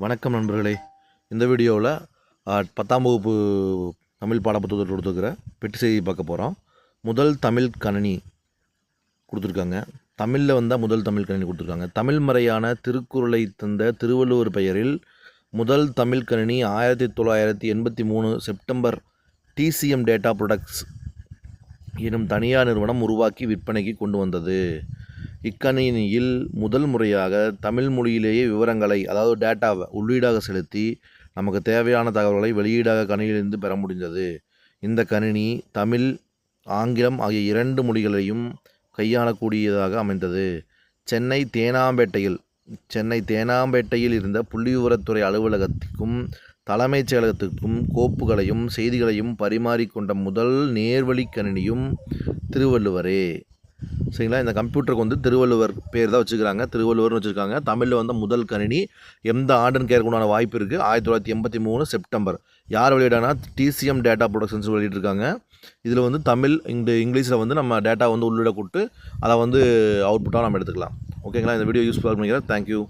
வணக்கம் நண்பர்களே. இந்த வீடியோவில் பத்தாம் வகுப்பு தமிழ் பாடப்புத்தகத்தில் கொடுத்துருக்கிற பெட்டி செய்தி பார்க்க போகிறோம் முதல் தமிழ் கணினி கொடுத்துருக்காங்க. தமிழில் வந்தால் முதல் தமிழ் கணினி கொடுத்துருக்காங்க. தமிழ் மறையான திருக்குறளை தந்த திருவள்ளுவர் பெயரில் முதல் தமிழ் கணினி ஆயிரத்தி தொள்ளாயிரத்தி எண்பத்தி மூணு செப்டம்பர் டிசிஎம் டேட்டா ப்ரொடக்ட்ஸ் எனும் தனியார் நிறுவனம் உருவாக்கி விற்பனைக்கு கொண்டு வந்தது. இக்கணினியில் முதல் முறையாக தமிழ் மொழியிலேயே விவரங்களை அதாவது டேட்டாவை உள்ளீடாக செலுத்தி நமக்கு தேவையான தகவல்களை வெளியீடாக கணினியிலிருந்து பெற முடிந்தது. இந்த கணினி தமிழ் ஆங்கிலம் ஆகிய இரண்டு மொழிகளையும் கையாளக்கூடியதாக அமைந்தது. சென்னை தேனாம்பேட்டையில் சென்னை தேனாம்பேட்டையில் இருந்த புள்ளிவிவரத்துறை அலுவலகத்திற்கும் தலைமைச் செயலகத்திற்கும் கோப்புகளையும் செய்திகளையும் பரிமாறிக்கொண்ட முதல் நேர்வழி கணினியும் திருவள்ளுவரே. சரிங்களா? இந்த கம்ப்யூட்டருக்கு வந்து திருவள்ளுவர் பேர் தான் வச்சுக்கிறாங்க. திருவள்ளுவர்னு வச்சுருக்காங்க. தமிழில் வந்து முதல் கணினி எந்த ஆண்டுன்னு கேட்கக்கூடாத வாய்ப்பு இருக்குது ஆயிரத்தி தொள்ளாயிரத்தி எண்பத்தி மூணு செப்டம்பர். யார் வெளியிடானா டிசிஎம் டேட்டா ப்ரொடக்ஷன்ஸ் வெளியிட்டிருக்காங்க. இதில் வந்து தமிழ் இந்த இங்கிலீஷில் வந்து நம்ம டேட்டா வந்து உள்ளிட கூப்பிட்டு அதை வந்து அவுட்புட்டாக நம்ம எடுத்துக்கலாம். ஓகேங்களா இந்த வீடியோ யூஸ்ஃபுல்லாக பண்ணிக்கிறேன் தேங்க்யூ